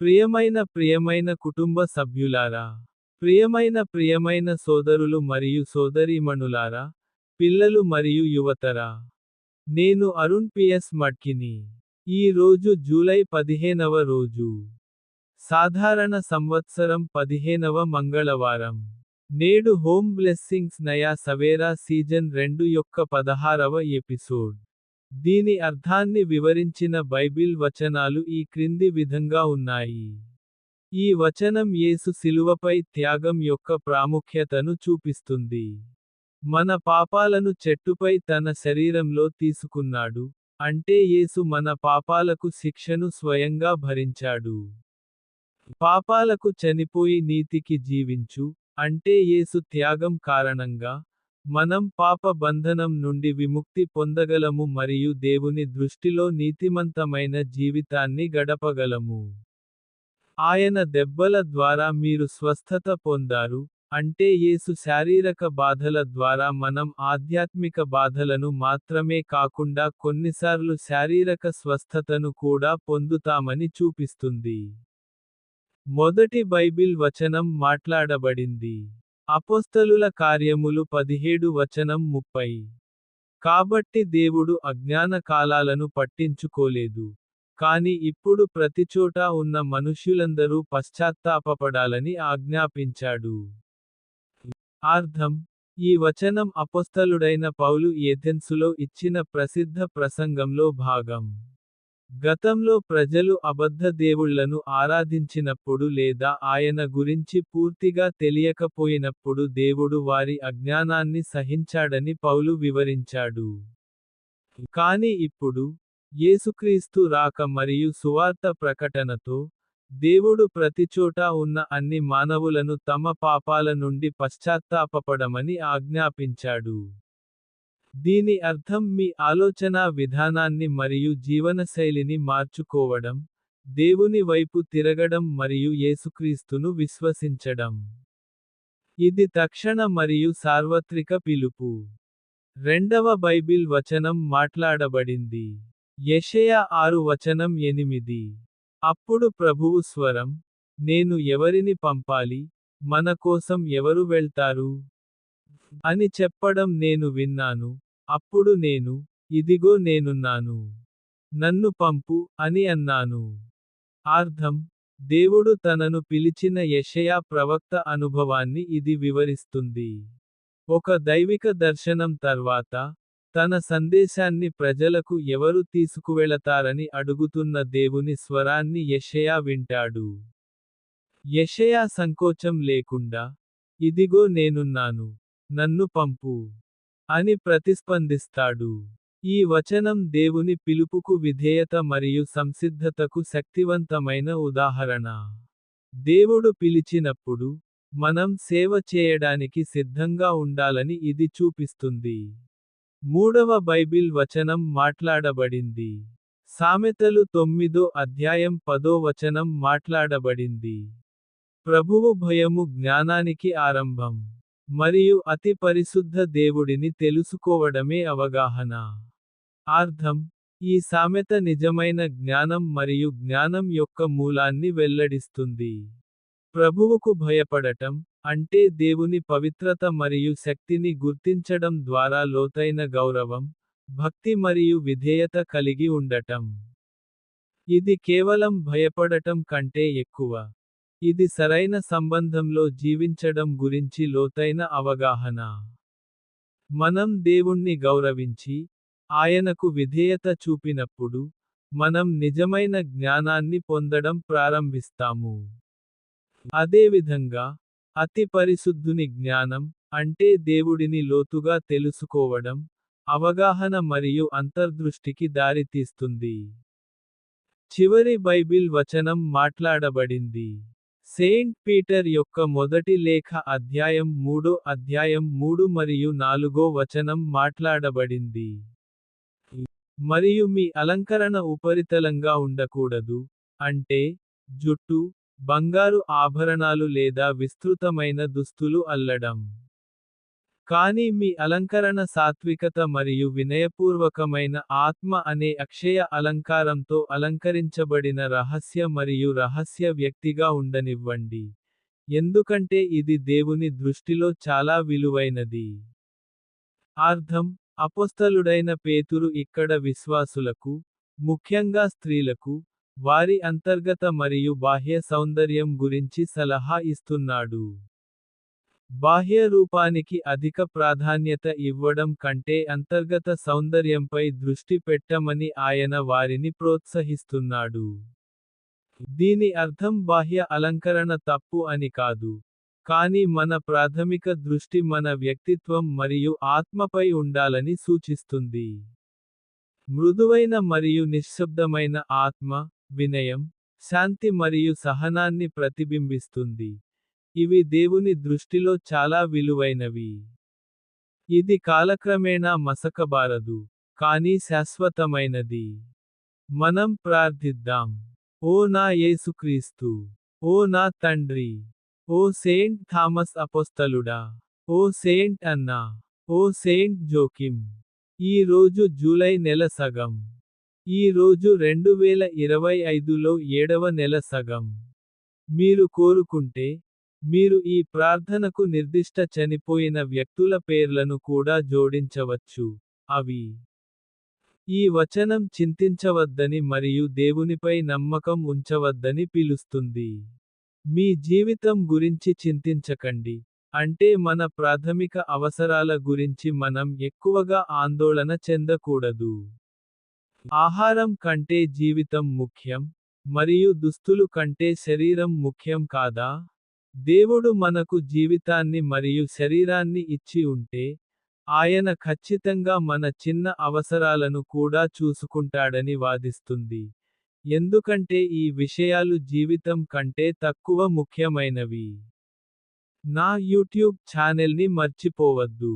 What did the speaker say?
ప్రియమైన ప్రియమైన కుటుంబ సభ్యులారా ప్రియమైన ప్రియమైన సోదరులు మరియు సోదరీమణులారా పిల్లలు మరియు యువతరా నేను అరుణ్ పిఎస్ మడ్కిని ఈ రోజు జూలై పదిహేనవ రోజు. సాధారణ సంవత్సరం పదిహేనవ మంగళవారం. నేడు హోమ్ బ్లెస్సింగ్స్ నయా సవేరా సీజన్ రెండు యొక్క పదహారవ ఎపిసోడ్. దీని అర్థాన్ని వివరించిన బైబిల్ వచనాలు ఈ క్రింది విధంగా ఉన్నాయి. ఈ వచనం యేసు శిలువపై త్యాగం యొక్క ప్రాముఖ్యతను చూపిస్తుంది. మన పాపాలను చెట్టుపై తన శరీరంలో తీసుకున్నాడు అంటే యేసు మన పాపాలకు శిక్షను స్వయంగా భరించాడు. పాపాలకు చనిపోయి నీతికి జీవించు అంటే యేసు త్యాగం కారణంగా మనం పాప బంధనం నుండి విముక్తి పొందగలము మరియు దేవుని దృష్టిలో నీతిమంతమైన జీవితాన్ని గడపగలము. ఆయన దెబ్బల ద్వారా మీరు స్వస్థత పొందారు అంటే యేసు శారీరక బాధల ద్వారా మనం ఆధ్యాత్మిక బాధలను మాత్రమే కాకుండా కొన్నిసార్లు శారీరక స్వస్థతను కూడా పొందుతామని చూపిస్తుంది. మొదటి బైబిల్ వచనం మాట్లాడబడింది. అపోస్తలుల కార్యములు పదిహేడు వచనం ముప్పై. కాబట్టి దేవుడు అజ్ఞాన కాలాలను పట్టించుకోలేదు. కాని ఇప్పుడు ప్రతిచోటా ఉన్న మనుష్యులందరూ పశ్చాత్తాపపడాలని ఆజ్ఞాపించాడు. అర్థం? ఈ వచనం అపొస్తలుడైన పౌలు ఏథెన్సులో ఇచ్చిన ప్రసిద్ధ ప్రసంగంలో భాగం. గతంలో ప్రజలు అబద్ధ దేవుళ్ళను ఆరాధించినప్పుడు లేదా ఆయన గురించి పూర్తిగా తెలియకపోయినప్పుడు దేవుడు వారి అజ్ఞానాన్ని సహించాడని పౌలు వివరించాడు. కాని ఇప్పుడు యేసుక్రీస్తు రాక మరియు సువార్త ప్రకటనతో దేవుడు ప్రతిచోటా ఉన్న అన్ని మానవులను తమ పాపాల నుండి పశ్చాత్తాపపడమని ఆజ్ఞాపించాడు. దీని అర్థం మీ ఆలోచనా విధానాన్ని మరియు జీవనశైలిని మార్చుకోవడం దేవుని వైపు తిరగడం మరియు యేసుక్రీస్తును విశ్వసించడం. ఇది తక్షణ మరియు సార్వత్రిక పిలుపు. రెండవ బైబిల్ వచనం మాట్లాడబడింది. యషయ ఆరు వచనం ఎనిమిది. అప్పుడు ప్రభువు స్వరం నేను ఎవరిని పంపాలి? మన కోసం ఎవరు వెళ్తారు అని చెప్పడం నేను విన్నాను. అప్పుడు నేను ఇదిగో నేనున్నాను. నన్ను పంపు అని అన్నాను. అర్థం? దేవుడు తనను పిలిచిన యషయా ప్రవక్త అనుభవాన్ని ఇది వివరిస్తుంది. ఒక దైవిక దర్శనం తర్వాత తన సందేశాన్ని ప్రజలకు ఎవరు తీసుకువెళతారని అడుగుతున్న దేవుని స్వరాన్ని యషయా వింటాడు. యషయా సంకోచం లేకుండా ఇదిగో నేనున్నాను. నన్ను పంపు. అని ప్రతిస్పందిస్తాడు. ఈ వచనం దేవుని పిలుపుకు విధేయత మరియు సంసిద్ధతకు శక్తివంతమైన ఉదాహరణ. దేవుడు పిలిచినప్పుడు మనం సేవ చేయడానికి సిద్ధంగా ఉండాలని ఇది చూపిస్తుంది. మూడవ బైబిల్ వచనం మాట్లాడబడింది. సామెతలు తొమ్మిదో అధ్యాయం పదో వచనం మాట్లాడబడింది. ప్రభువు భయము జ్ఞానానికి ఆరంభం. మరియు అతి పరిశుద్ధ దేవుడిని తెలుసుకోవడమే అవగాహన. అర్థం? ఈ సామెత నిజమైన జ్ఞానం మరియు జ్ఞానం యొక్క మూలాన్ని వెల్లడిస్తుంది. ప్రభువుకు భయపడటం అంటే దేవుని పవిత్రత మరియు శక్తిని గుర్తించడం ద్వారా లోతైన గౌరవం భక్తి మరియు విధేయత కలిగి ఉండటం. ఇది కేవలం భయపడటం కంటే ఎక్కువ. ఇది సరైన సంబంధంలో జీవించడం గురించి లోతైన అవగాహన. మనం దేవుణ్ణి గౌరవించి ఆయనకు విధేయత చూపినప్పుడు మనం నిజమైన జ్ఞానాన్ని పొందడం ప్రారంభిస్తాము. అదేవిధంగా అతి పరిశుద్ధుని జ్ఞానం అంటే దేవుడిని లోతుగా తెలుసుకోవడం అవగాహన మరియు అంతర్దృష్టికి దారితీస్తుంది. చివరి బైబిల్ వచనం మాట్లాడబడింది. సెయింట్ పీటర్ యొక్క మొదటి లేఖ అధ్యాయం మూడో అధ్యాయం మూడు మరియు నాలుగో వచనం మాట్లాడబడింది. మరియు మీ అలంకరణ ఉపరితలంగా ఉండకూడదు. అంటే జుట్టు బంగారు ఆభరణాలు లేదా విస్తృతమైన దుస్తులు అల్లడం. కానీ మీ అలంకరణ సాత్వికత మరియు వినయపూర్వకమైన ఆత్మ అనే అక్షయ అలంకారంతో అలంకరించబడిన రహస్య మరియు రహస్య వ్యక్తిగా ఉండనివ్వండి. ఎందుకంటే ఇది దేవుని దృష్టిలో చాలా విలువైనది. అర్థం అపొస్తలుడైన పేతురు ఇక్కడ విశ్వాసులకు, ముఖ్యంగా స్త్రీలకు, వారి అంతర్గత మరియు బాహ్య సౌందర్యం గురించి సలహా ఇస్తున్నాడు. బాహ్య రూపానికి అధిక ప్రాధాన్యత ఇవ్వడం కంటే అంతర్గత సౌందర్యంపై దృష్టి పెట్టమని ఆయన వారిని ప్రోత్సహిస్తున్నాడు. దీని అర్థం బాహ్య అలంకరణ తప్పు అని కాదు. కానీ మన ప్రాథమిక దృష్టి మన వ్యక్తిత్వం మరియు ఆత్మపై ఉండాలని సూచిస్తుంది. మృదువైన మరియు నిశ్శబ్దమైన ఆత్మ, వినయం, శాంతి మరియు సహనాన్ని ప్రతిబింబిస్తుంది. ఇవి దేవుని దృష్టిలో చాలా విలువైనవి. ఇది కాలక్రమేణా మసకబారదు. కానీ శాశ్వతమైనది. మనం ప్రార్థిద్దాం. ఓ నా యేసుక్రీస్తు! ఓ నా తండ్రి! ఓ సెయింట్ థామస్ అపోస్తలుడా ఓ సెయింట్ అన్నా! ఓ సెయింట్ జోకిమ్! ఈ రోజు జూలై నెల సగం. ఈ రోజు రెండువేల ఇరవై ఐదులో ఏడవ నెల సగం. మీరు కోరుకుంటే, మీరు ఈ ప్రార్థనకు నిర్దిష్ట చనిపోయిన వ్యక్తుల పేర్లను కూడా జోడించవచ్చు, అవి ఈ వచనం చింతించవద్దని మరియు దేవునిపై నమ్మకం ఉంచవద్దని పిలుస్తుంది. మీ జీవితం గురించి చింతించకండి, అంటే మన ప్రాథమిక అవసరాల గురించి మనం ఎక్కువగా ఆందోళన చెందకూడదు. ఆహారం కంటే జీవితం ముఖ్యం, మరియు దుస్తులు కంటే శరీరం ముఖ్యం కాదా? దేవుడు మనకు జీవితాన్ని మరియు శరీరాన్ని ఇచ్చి ఉంటే, ఆయన ఖచ్చితంగా మన చిన్న అవసరాలను కూడా చూసుకుంటాడని వాదిస్తుంది. ఎందుకంటే ఈ విషయాలు జీవితం కంటే తక్కువ ముఖ్యమైనవి. నా యూట్యూబ్ ఛానెల్ని మర్చిపోవద్దు.